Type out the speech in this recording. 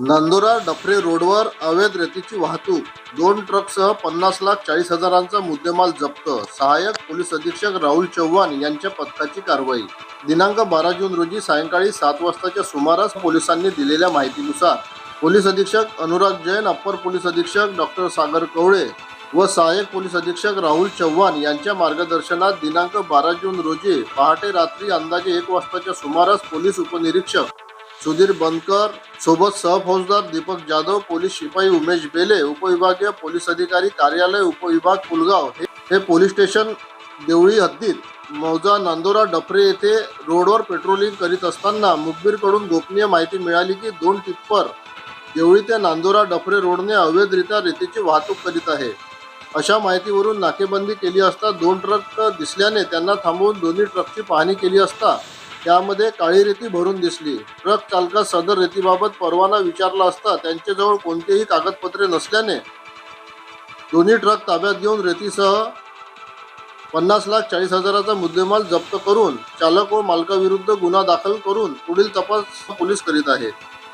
नांदोरा डफरे रोडवर अवैध रेतीची वाहतूक. दोन ट्रकसह पन्नास लाख चाळीस हजारांचा मुद्देमाल जप्त. सहाय्यक पोलीस अधीक्षक राहुल चव्हाण यांच्या पथकाची कारवाई. दिनांक बारा जून रोजी सायंकाळी सात वाजताच्या सुमारास पोलिसांनी दिलेल्या माहितीनुसार पोलीस अधीक्षक अनुराग जैन अप्पर पोलीस अधीक्षक डॉक्टर सागर कवळे व सहाय्यक पोलीस अधीक्षक राहुल चव्हाण यांच्या मार्गदर्शनात दिनांक बारा जून रोजी पहाटे रात्री अंदाजे एक वाजताच्या सुमारास पोलीस उपनिरीक्षक सुधीर बनकर सोबत सहफौजदार दीपक जाधव पोलीस शिपाई उमेश बेले उपविभागीय पोलीस अधिकारी कार्यालय उपविभाग पुलगाव हे हे पोलीस स्टेशन देवळी हद्दीत मौजा नांदोरा डफरे येथे रोडवर पेट्रोलिंग करीत असताना मुखबीरकडून गोपनीय माहिती मिळाली की दोन टिप्पर देवळी ते नांदोरा डफरे रोडने अवैधरित्या रेतीची वाहतूक करीत आहे. अशा माहितीवरून नाकेबंदी केली असता दोन ट्रक दिसल्याने त्यांना थांबवून दोन्ही ट्रकची पाहणी केली असता त्यामध्ये काळी रेती भरून दिसली. ट्रक चालकास सदर रेतीबाबत परवाना विचारला असता त्यांच्याजवळ कोणतेही कागदपत्रे नसल्याने दोन्ही ट्रक ताब्यात घेऊन रेतीसह पन्नास लाख चाळीस हजाराचा मुद्देमाल जप्त करून चालक व मालकाविरुद्ध गुन्हा दाखल करून पुढील तपास पोलीस करीत आहेत.